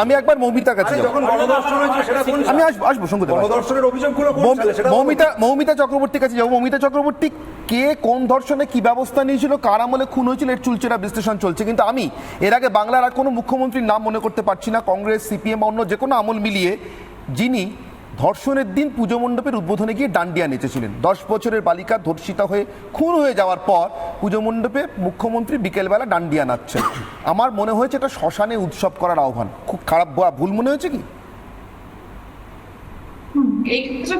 আমি একবার মৌমিতার কাছে আমি আসব আসব। সঙ্গে। মৌমিতা মৌমিতা চক্রবর্তীর কাছে যাব। মৌমিতা চক্রবর্তী কে কোন ধর্ষণে কি ব্যবস্থা নিয়েছিল কার আমলে খুন হয়েছিল এর চুলচেরা বিশ্লেষণ চলছে। কিন্তু আমি এর আগে বাংলার আর কোনো মুখ্যমন্ত্রীর নাম মনে করতে পারছি না। কংগ্রেস সিপিএম অন্য যে কোনো আমল মিলিয়ে যিনি ধর্ষণের দিন পুজো মণ্ডপের উদ্বোধনে গিয়ে ডান্ডিয়া নেচেছিলেন। দশ বছরের বালিকা ধর্ষিতা হয়ে খুন হয়ে যাওয়ার পর পুজো মণ্ডপে মুখ্যমন্ত্রী বিকেলবেলা ডান্ডিয়া নাচছেন। আমার মনে হয়েছে এটা শ্মশানে উৎসব করার আহ্বান। খুব খারাপ ভুল মনে হয়েছে কি?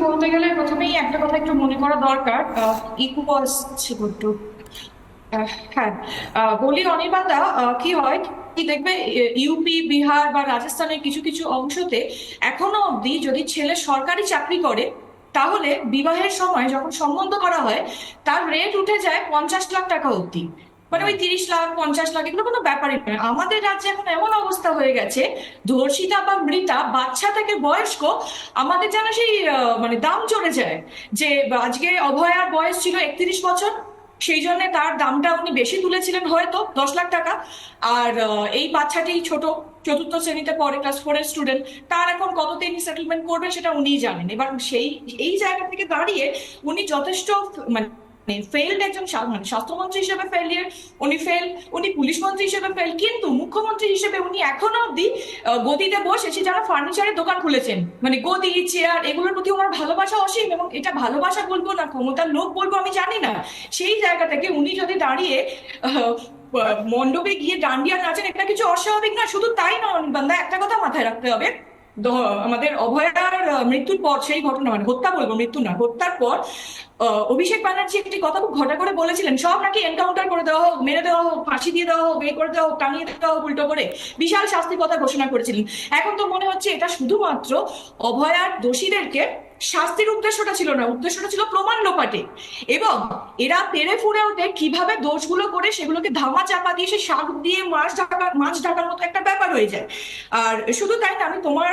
বলতে গেলে প্রথমেই একটা কথা একটু মনে করা দরকার। হ্যাঁ। বলি অনির্বাণদা আহ, কি হয়? দেখবে ইউপি বিহার বা রাজস্থানের কিছু কিছু অংশতে এখনও অবধি যদি ছেলে সরকারি চাকরি করে, তাহলে বিবাহের সময় যখন সম্বন্ধ করা হয়, তার রেট উঠে যায় পঞ্চাশ লাখ টাকা অবধি। মানে ওই তিরিশ লাখ, পঞ্চাশ লাখ, এগুলো কোনো ব্যাপারই নয়। আমাদের রাজ্যে এখন এমন অবস্থা হয়ে গেছে, ধর্ষিতা বা মৃতা বাচ্চা থেকে বয়স্ক, আমাদের যেন সেই মানে দাম চড়ে যায়। যে, আজকে অভয়ার বয়স ছিল একত্রিশ বছর সেই জন্য তার দামটা উনি বেশি তুলেছিলেন হয়তো, দশ লাখ টাকা। আর এই বাচ্চাটি ছোট, চতুর্থ শ্রেণীতে পড়ে ক্লাস ফোরের স্টুডেন্ট তার এখন কত তিনি সেটেলমেন্ট করবেন সেটা উনিই জানেন। এবার সেই, এই জায়গা থেকে দাঁড়িয়ে উনি যথেষ্ট মানে ফেলড একজন মানে স্বাস্থ্যমন্ত্রী হিসেবে ফেলিয়ার উনি ফেল উনি পুলিশ মন্ত্রী হিসেবে ফেল কিন্তু মুখ্যমন্ত্রী হিসেবে উনি এখনও অব্দি গদিতে বসে, সে যারা ফার্নিচারের দোকান খুলেছেন মানে গদি চেয়ার এগুলোর প্রতি ওনার ভালোবাসা অসীম এবং এটা ভালোবাসা বলব না, ক্ষমতার লোক বলব আমি জানি না, সেই জায়গা থেকে উনি যদি দাঁড়িয়ে মণ্ডপে গিয়ে ডান্ডিয়া নাচেন, এটা কিছু অস্বাভাবিক না, শুধু তাই বান্দা, একটা কথা মাথায় রাখতে হবে আমাদের অভয়ার মৃত্যুর পর সেই ঘটনা মানে হত্যা বলব, মৃত্যু না, হত্যার পর অভিষেক ব্যানার্জি একটি কথা খুব ঘটা করে বলেছিলেন, সব নাকি এনকাউন্টার করে দেওয়া হোক, মেরে দেওয়া হোক, ফাঁসি দিয়ে দেওয়া হোক, বের করে দেওয়া হোক, টাঙিয়ে দেওয়া হোক, উল্টো করে বিশাল শাস্তি কথা ঘোষণা করেছিলেন। এখন তো মনে হচ্ছে এটা শুধুমাত্র অভয়ার দোষীদেরকে শাস্তির উদ্দেশ্যটা ছিল না, উদ্দেশ্যটা ছিল প্রমাণ লোপাটে। এবং এরা পেরে ফুড়ে ওঠে কীভাবে দোষগুলো করে সেগুলোকে ধামা চাপা দিয়ে সে শাক দিয়ে মাছ ঢাকা মাছ ঢাকার মতো একটা ব্যাপার হয়ে যায়। আর শুধু তাই না, আমি তোমার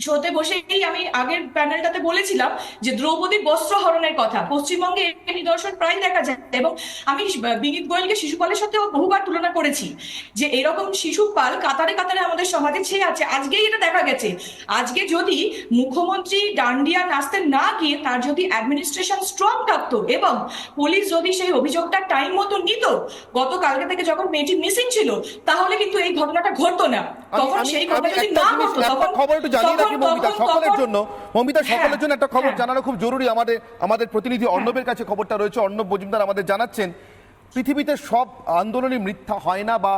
শোতে বসেই আমি আগের প্যানেলটাতে বলেছিলাম যে দ্রৌপদীর বস্ত্র হরণের কথা। পশ্চিমবঙ্গে নিদর্শন প্রায় দেখা যায় এবং আমি বিনীত গোয়েলকে শিশুপালের সাথেও বহুবার তুলনা করেছি যে এরকম শিশুপাল কাতারে কাতারে আমাদের সমাজে ছেয়ে আছে। আজকেই এটা দেখা গেছে। আজকে যদি মুখ্যমন্ত্রী ডান্ডিয়া নাচতে না গিয়ে তার যদি অ্যাডমিনিস্ট্রেশন স্ট্রং থাকতো এবং পুলিশ যদি সেই অভিযোগটা টাইম মতো নিত, গতকালকে থেকে যখন মেয়েটি মিসিং ছিল, তাহলে কিন্তু এই ঘটনাটা ঘটতো না। খবর একটু জানিয়ে রাখি মমিতা সকলের জন্য। মমিতা সকলের হ্যাঁ, জন্য একটা খবর হ্যাঁ। জানানো খুব জরুরি। আমাদের আমাদের প্রতিনিধি অর্ণবের কাছে খবরটা রয়েছে। অর্ণব মজুমদার আমাদের জানাচ্ছেন পৃথিবীতে সব আন্দোলনই মিথ্যা হয় না বা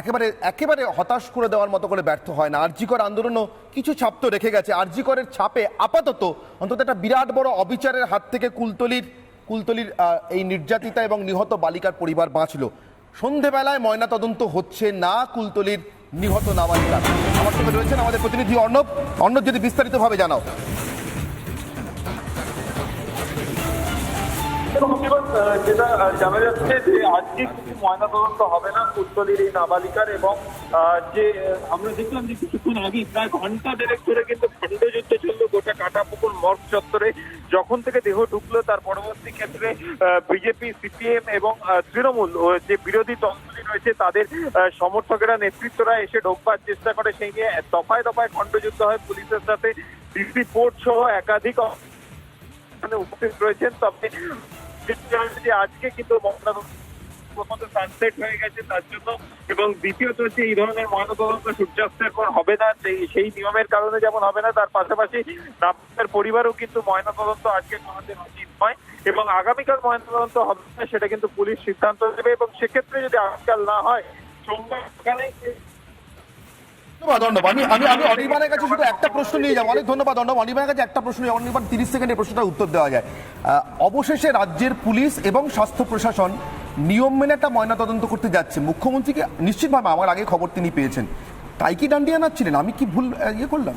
একেবারে একেবারে হতাশ করে দেওয়ার মতো করে ব্যর্থ হয় না। আরজিকর আন্দোলনও কিছু ছাপ তো রেখে গেছে। আরজিকরের ছাপে আপাতত অন্তত একটা বিরাট বড় অবিচারের হাত থেকে কুলতলির কুলতলির এই নির্যাতিতা এবং নিহত বালিকার পরিবার বাঁচল। সন্ধেবেলায় ময়নাতদন্ত হচ্ছে না কুলতলির নিহত নাবালিকা আমার সঙ্গে রয়েছেন আমাদের প্রতিনিধি অর্ণব। অর্ণব যদি বিস্তারিতভাবে জানাও। যেটা যে হবে না এবং যে, আমরা যে কিছুক্ষণ আগে প্রায় ধরে কিন্তু খণ্ডযুদ্ধ চলল, গোটা চত্বরে। যখন থেকে দেহ ঢুকলো, তার পরবর্তী ক্ষেত্রে বিজেপি, সিপিএম এবং তৃণমূল যে বিরোধী দলগুলি রয়েছে, তাদের সমর্থকেরা, নেতৃত্বরা এসে ঢোকবার চেষ্টা করে। সেই নিয়ে দফায় দফায় খণ্ডযুদ্ধ হয়। পুলিশের সাথে ডিসি পোর্ট সহ একাধিক উপস্থিত রয়েছেন। তবে যে আজকে কিন্তু ময়নাতদন্ত প্রথমত সানসেট হয়ে গেছে তার জন্য। এবং দ্বিতীয়ত হচ্ছে এই ধরনের ময়নাতদন্ত সূর্যাস্তের পর হবে না, সেই নিয়মের কারণে যেমন হবে না, তার পাশাপাশি নাবালিকার পরিবারও কিন্তু ময়নাতদন্ত আজকে করাতে উচিত নয়। এবং আগামীকাল ময়নাতদন্ত হবে না, সেটা কিন্তু পুলিশ সিদ্ধান্ত নেবে। এবং সেক্ষেত্রে যদি আগামীকাল না হয়, সোমবার সকালে কাছে শুধু একটা প্রশ্ন নিয়ে অনেক ধন্যবাদ কাছে একটা প্রশ্ন তিরিশ উত্তর দেওয়া যায়। অবশেষে রাজ্যের পুলিশ এবং স্বাস্থ্য প্রশাসন নিয়ম মেনে একটা ময়নাতদন্ত করতে যাচ্ছে। মুখ্যমন্ত্রীকে নিশ্চিতভাবে আমার আগে খবর তিনি পেয়েছেন। তাই কি ডান্ডিয়া নাচ্ছিলেন আমি কি ভুল ইয়ে করলাম?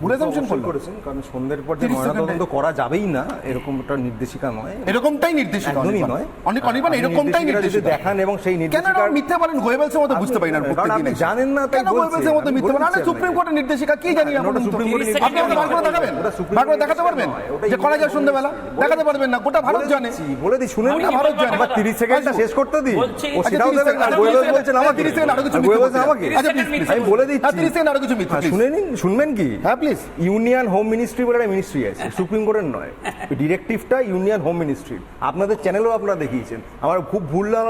ভুল অবশ্যই করেছেন কারণ সন্ধ্যের পর যে ময়নাতদন্ত করা যাবেই না এরকম একটা নির্দেশিকা নয়। এরকমটাই নির্দেশিকা একদমই নয়। অনেক অনির্বাণ আপনি এরকমটাই নির্দেশিকা। দেখান এবং সেই কেন মিথ্যা বলেন গোয়েবেলসের মতো বুঝতে পারি না কারণ আপনি জানেন না তাই গোয়েবেলসের মতো মিথ্যা বলেন? বলে আরে দিচ্ছি সুপ্রিম কোর্টের নির্দেশিকা কি জানি না, আমরা ওটা সুপ্রিম কোর্টের আপনি আমাকে বার করে দেখাবেন? বার করে দেখাতে পারবেন? যে করা যায় সন্ধ্যেবেলা? দেখাতে পারবেন না? গোটা ভারত জানে। বলে দিই শুনে গোটা ভারত জানে। আবার তিরিশ সেকেন্ডটা শেষ করতে দিই। ও আচ্ছা, সেটাও দেবেন না গোয়েবেলস বলছেন আমাকে। 30 সেকেন্ড আরও কিছু বলছেন। আমাকে। আচ্ছা, আমি বলে হ্যাঁ, 30 সেকেন্ড আরও কিছু মিথ্যে, হ্যাঁ, শুনে নিন। শুনবেন কি হ্যাঁ, please। ইউনিয়ন হোম মিনিস্ট্রি বলে একটা মিনিস্ট্রি আছে। সুপ্রিম কোর্টের নয়। ডিরেক্টিভটা ইউনিয়ন হোম মিনিস্ট্রির আপনাদের চ্যানেলেও আপনারা দেখিয়েছেন। আমার খুব ভুল না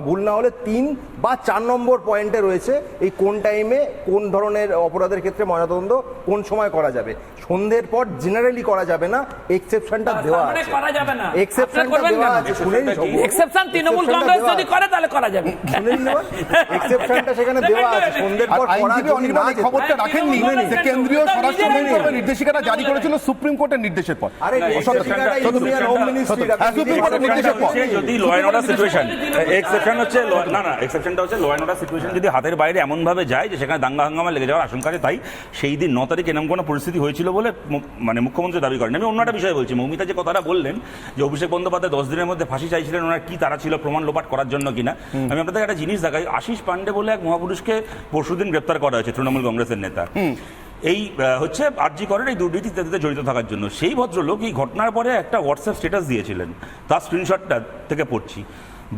ভুল না হলে তিন বা চার নম্বর পয়েন্টে রয়েছে এই কোন টাইমে কোন ধরনের অপরাধের ক্ষেত্রে ময়নাতদন্ত কোন সময় করা যাবে। সন্ধ্যের পর জেনারেলি করা যাবে না এক্সেপশনটা দেওয়া মানে আছে। করা যাবে না। এক্সেপশনটা দেওয়া আছে শুনেন এক্সেপশন তৃণমূল কংগ্রেস যদি করে তাহলে করা যাবে। শুনে নিন এক্সেপশনটা সেখানে দেওয়া আছে। সন্ধ্যের পর করা যেত- খবরটা রাখেননি। যে কেন্দ্রীয় স্বরাষ্ট্র মন্ত্রকের নির্দেশিকাটা জারি করেছিল সুপ্রিম কোর্টের নির্দেশের পর। আরে নির্দেশিকাটা ইউনিয়ন হোম মিনিস্ট্রি হ্যাঁ, সুপ্রিম কোর্টের নির্দেশের পর। যদি law and order situation exception হচ্ছে না না এক্সেপশনটা হচ্ছে ল অ্যান্ড অর্ডার সিচুয়েশন যদি হাতের বাইরে এমন ভাবে যায় যে সেখানে দাঙ্গা হাঙ্গামা লেগে যাওয়ার আশঙ্কা তাই সেই দিন ন তারিখ এরকম কোনো পরিস্থিতি হয়েছিল বলে মানে মুখ্যমন্ত্রী দাবি করেন। আমি অন্য একটা বিষয় বলছি। মৌমিতা যে কথাটা বললেন যে অভিষেক বন্দ্যোপাধ্যায় দশ দিনের মধ্যে ফাঁসি চাইছিলেন ওনার কি তারা ছিল প্রমাণ লোপাট করার জন্য কিনা আমি আপনাদের একটা জিনিস দেখাই। আশিস পান্ডে বলে এক মহাপুরুষকে পরশুদিন গ্রেপ্তার করা হয়েছে তৃণমূল কংগ্রেসের নেতা। এই হচ্ছে আরজি করেন এই দুর্নীতি ইত্যাদিতে জড়িত থাকার জন্য। সেই ভদ্রলোক এই ঘটনার পরে একটা হোয়াটসঅ্যাপ স্ট্যাটাস দিয়েছিলেন। তার স্ক্রিনশটটা থেকে পড়ছি।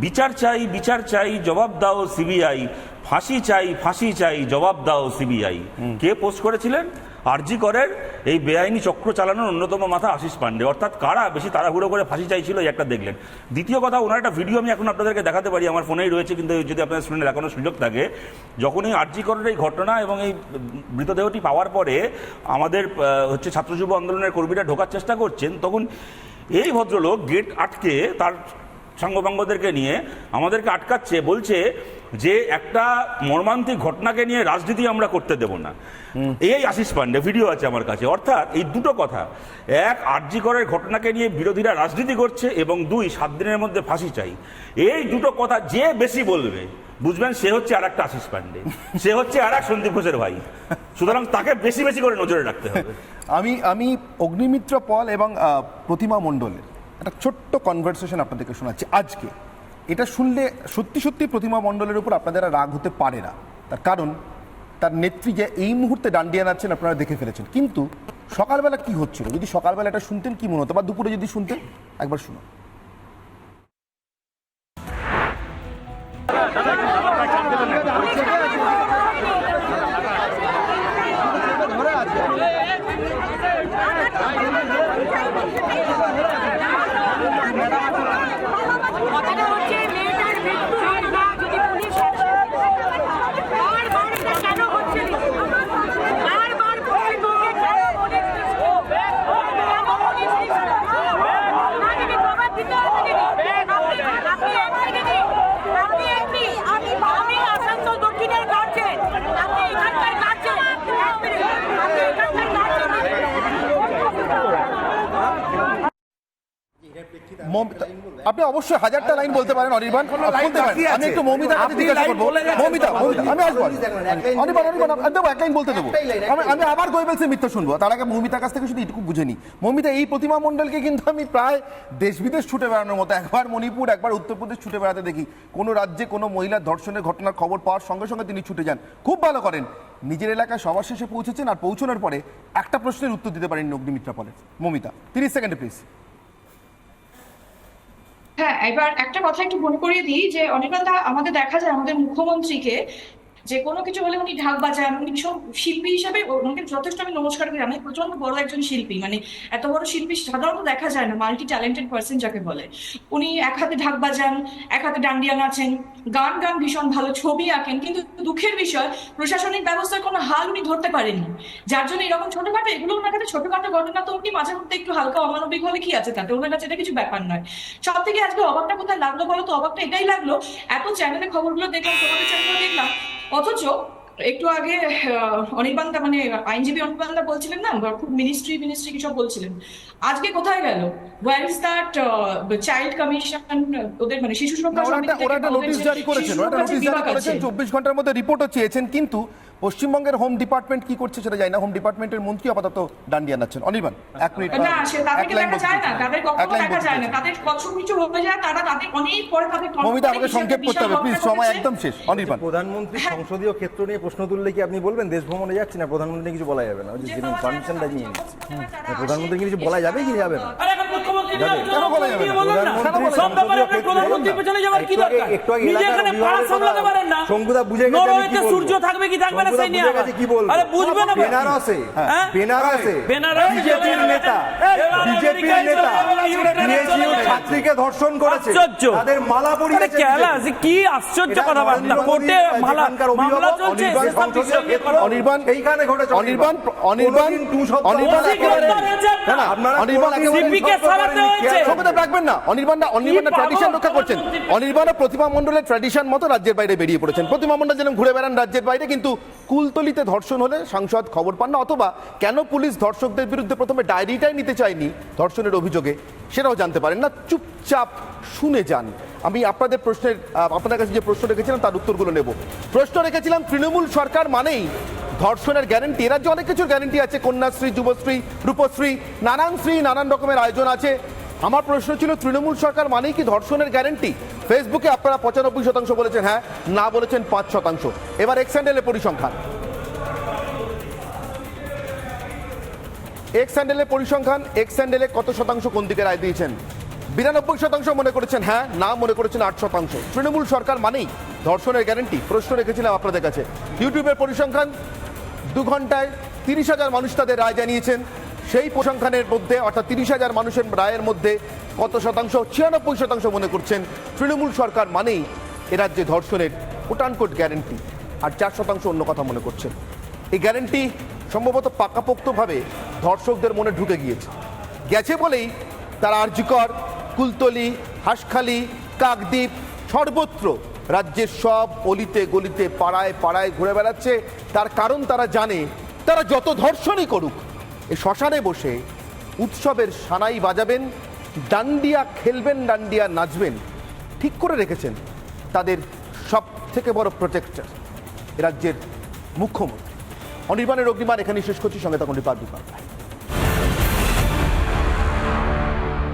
বিচার চাই বিচার চাই জবাব দাও সিবিআই ফাঁসি চাই ফাঁসি চাই জবাব দাও সিবিআই কে পোস্ট করেছিলেন? আরজি করের এই বেআইনি চক্র চালানোর অন্যতম মাথা আশিস পান্ডে অর্থাৎ কারা বেশি তাড়াহুড়ো করে ফাঁসি চাইছিল একটা দেখলেন। দ্বিতীয় কথা, ওনার একটা ভিডিও আমি এখন আপনাদেরকে দেখাতে পারি, আমার ফোনেই রয়েছে, কিন্তু যদি আপনাদের শুনে দেখানোর সুযোগ থাকে যখন এই আরজি করের এই ঘটনা এবং এই মৃতদেহটি পাওয়ার পরে আমাদের হচ্ছে ছাত্র যুব আন্দোলনের কর্মীরা ঢোকার চেষ্টা করছেন, তখন এই ভদ্রলোক গেট আটকে তার সাঙ্গপাঙ্গদেরকে নিয়ে আমাদেরকে আটকাচ্ছে বলছে যে একটা মর্মান্তিক ঘটনাকে নিয়ে রাজনীতি আমরা করতে দেব না। এই আশিস পান্ডে ভিডিও আছে আমার কাছে। অর্থাৎ এই দুটো কথা। এক আরজি করের ঘটনাকে নিয়ে বিরোধীরা রাজনীতি করছে এবং দুই সাত দিনের মধ্যে ফাঁসি চাই। এই দুটো কথা যে বেশি বলবে বুঝবেন সে হচ্ছে আর একটা আশিস পান্ডে। সে হচ্ছে আর এক সন্দীপ ঘোষের ভাই। সুতরাং তাকে বেশি বেশি করে নজরে রাখতে হবে। আমি আমি অগ্নিমিত্র পল এবং প্রতিমা মণ্ডলের। একটা ছোট্ট কনভারসেশন আপনাদেরকে শোনাচ্ছি আজকে। এটা শুনলে সত্যি সত্যি প্রতিমা মণ্ডলের উপর আপনাদের রাগ হতে পারে না। তার কারণ, তার নেত্রী যে এই মুহূর্তে ডান্ডিয়া নাচ্ছেন আপনারা দেখে ফেলেছেন। কিন্তু সকালবেলা কি হচ্ছিল? যদি সকালবেলা এটা শুনতেন কি মনে হতো? বা দুপুরে যদি শুনতেন, একবার শুনুন। আপনি অবশ্যই হাজারটা লাইন বলতে পারেন অনির্বাণ। বলতে পারেন আমি একটু মৌমিতার কাছে জিজ্ঞাসা করব মৌমিতা মৌমিতা, আমি আসব অনির্বাণ অনির্বাণ আমি দেবো এক লাইন বলতে দেবো। আমি আমি আবার গোয়েবেলসের মিথ্যা শুনব। তার আগে মৌমিতার কাছ থেকে শুধু এটুকু বুঝে নিই। মৌমিতা এই প্রতিমা মণ্ডলকে কিন্তু আমি প্রায় দেশ বিদেশ ছুটে বেড়ানোর মতো একবার মণিপুর একবার উত্তরপ্রদেশ ছুটে বেড়াতে দেখি। কোনো রাজ্যে কোনো মহিলার ধর্ষণের ঘটনার খবর পাওয়ার সঙ্গে সঙ্গে তিনি ছুটে যান। খুব ভালো করেন। নিজের এলাকায় সবার শেষে পৌঁছেছেন আর পৌঁছানোর পরে একটা প্রশ্নের উত্তর দিতে পারেন অগ্নিমিত্রা পলে মৌমিতা তিরিশ সেকেন্ডে প্লিজ হ্যাঁ এবার একটা কথা একটু মনে করিয়ে দিই যে অনেকটা আমাদের দেখা যায় আমাদের মুখ্যমন্ত্রীকে যে কোনো কিছু হলে উনি ঢাক বাজান, উনি ভীষণ শিল্পী হিসাবে ওনাকে যথেষ্ট আমি নমস্কার করি। আমি প্রচণ্ড বড় একজন শিল্পী মানে এত বড় শিল্পী সাধারণত দেখা যায় না মাল্টি ট্যালেন্টেড পার্সন যাকে বলে। উনি এক হাতে ঢাক বাজান, এক হাতে ডান্ডিয়া নাচেন, গান গান ভীষণ ভালো, ছবি আঁকেন, কিন্তু দুঃখের বিষয়, প্রশাসনিক ব্যবস্থার কোনো হাল উনি ধরতে পারেননি। যার জন্য এরকম ছোটখাটো, এগুলো ওনার কাছে ছোটখাটো ঘটনা, তো উনি মাঝে মধ্যে একটু হালকা অমানবিক হলে কি আছে তাতে? ওনার কাছে এটা কিছু ব্যাপার নয়। সব থেকে আজকে অবাকটা কোথায় লাগল বলো তো? অবাকটা এটাই লাগল, এত চ্যানেলে খবরগুলো দেখলাম, তোমাদের চ্যানেলে দেখলাম অথচ একটু আগে আহ, অনির্বাণদা মানে আইনজীবী অনির্বাণদা বলছিলেন না খুব মিনিস্ট্রি মিনিস্ট্রি কিছু বলছিলেন আজকে কোথায় গেল? Where is that child commission ওদের মানে শিশু সুরক্ষা সমিতি ওরা একটা নোটিশ জারি করেছেন ওরা একটা নোটিশ জারি করেছে করেছেন আছে, চব্বিশ ঘণ্টার মধ্যে রিপোর্টও চেয়েছেন কিন্তু পশ্চিমবঙ্গের হোম ডিপার্টমেন্ট কি করছে সেটা জানি না। হোম ডিপার্টমেন্টের মন্ত্রী আপাতত ডান্ডিয়া নাচ্ছেন অনির্বাণ এক মিনিট। না সে তাদেরকে দেখা যায় না। তাদের কখনো দেখা যায় না। তাদের কত কিছু হয়ে যায় তারা তাদের অনেক পরে তাদের আমাকে সংক্ষেপ করতে হবে। প্লিজ সময় একদম শেষ। অনির্বাণ। প্রধানমন্ত্রী সংসদীয় ক্ষেত্র নিয়ে প্রশ্ন তুললে কি আপনি বলবেন? দেশ ভ্রমণে যাচ্ছি না প্রধানমন্ত্রী কিছু বলা যাবে না। ওই যে পারমিশনটা নিয়ে। আসে, প্রধানমন্ত্রী কিছু বলা যাবে কি যাবে না? ছাত্রীকে ধর্ষণ করেছে। তাদের মালা কি আশ্চর্য কথাবার্তা। কোর্টে মালা মামলা চলছে অনির্বাণ এইখানে ঘটেছে। অনির্বাণ অনির্বাণ অনির্বাণ না আপনারা অনির্বাণ সরাতে হয়েছে। সঙ্গীতা রাখবেন না। অনির্বাণ অনির্বাণ ট্র্যাডিশন রক্ষা করছেন। অনির্বাণ প্রতিমা মণ্ডলের ট্র্যাডিশন মতো রাজ্যের বাইরে বেরিয়ে পড়েছেন। প্রতিমা মণ্ডল ঘুরে বেড়ান রাজ্যের বাইরে কিন্তু কুলতলিতে ধর্ষণ হলে সাংসদ খবর পান না অথবা কেন পুলিশ ধর্ষকদের বিরুদ্ধে প্রথমে ডায়েরিটাই নিতে চায়নি ধর্ষণের অভিযোগে সেটাও জানতে পারেন না। চুপচাপ শুনে যান। আমি আপনাদের প্রশ্নের আহ, আপনাদের কাছে যে প্রশ্ন রেখেছিলাম তার উত্তরগুলো নেব। প্রশ্ন রেখেছিলাম তৃণমূল সরকার মানেই ধর্ষণের গ্যারেন্টি রাজ্যে অনেক কিছুর গ্যারেন্টি আছে। কন্যাশ্রী, যুবশ্রী, রূপশ্রী, নানান শ্রী, নানান রকমের আয়োজন আছে। আমার প্রশ্ন ছিল, তৃণমূল সরকার মানেই কি ধর্ষণের গ্যারেন্টি ফেসবুকে আপনারা পঁচানব্বই শতাংশ বলেছেন হ্যাঁ না বলেছেন পাঁচ শতাংশ। এবার এক্স হ্যান্ডেলের পরিসংখ্যান। এক্স হ্যান্ডেলের পরিসংখ্যান এক্স হ্যান্ডেলে কত শতাংশ কোন দিকে রায় দিয়েছেন? বিরানব্বই শতাংশ মনে করেছেন হ্যাঁ না মনে করেছেন আট শতাংশ। তৃণমূল সরকার মানেই ধর্ষণের গ্যারেন্টি প্রশ্ন রেখেছিলাম আপনাদের কাছে। ইউটিউবের পরিসংখ্যান, দু ঘন্টায় তিরিশ হাজার মানুষ তাদের রায় জানিয়েছেন। সেই পরিসংখ্যানের মধ্যে, অর্থাৎ তিরিশ হাজার মানুষের রায়ের মধ্যে কত শতাংশ? ছিয়ানব্বই শতাংশ মনে করছেন, তৃণমূল সরকার মানেই এ রাজ্যে ধর্ষণের কোটানকোট গ্যারেন্টি আর চার শতাংশ অন্য কথা মনে করছেন। এই গ্যারেন্টি সম্ভবত পাকাপোক্তভাবে ধর্ষকদের মনে ঢুকে গিয়েছে। গেছে বলেই তারা আরজিকর কুলতলি, হাঁসখালি, কাকদ্বীপ, সর্বত্র রাজ্যের সব অলিতে গলিতে পাড়ায় পাড়ায় ঘুরে বেড়াচ্ছে। তার কারণ তারা জানে, তারা যত ধর্ষণই করুক, এ শ্মশানে বসে উৎসবের সানাই বাজাবেন, ডান্ডিয়া খেলবেন, ডান্ডিয়া নাচবেন, ঠিক করে রেখেছেন তাদের সব থেকে বড় প্রোটেক্টর রাজ্যের মুখ্যমন্ত্রী। অনির্বাণের অগ্নিমান এখানে শেষ করছি, সঙ্গে তখন রিপাবলিক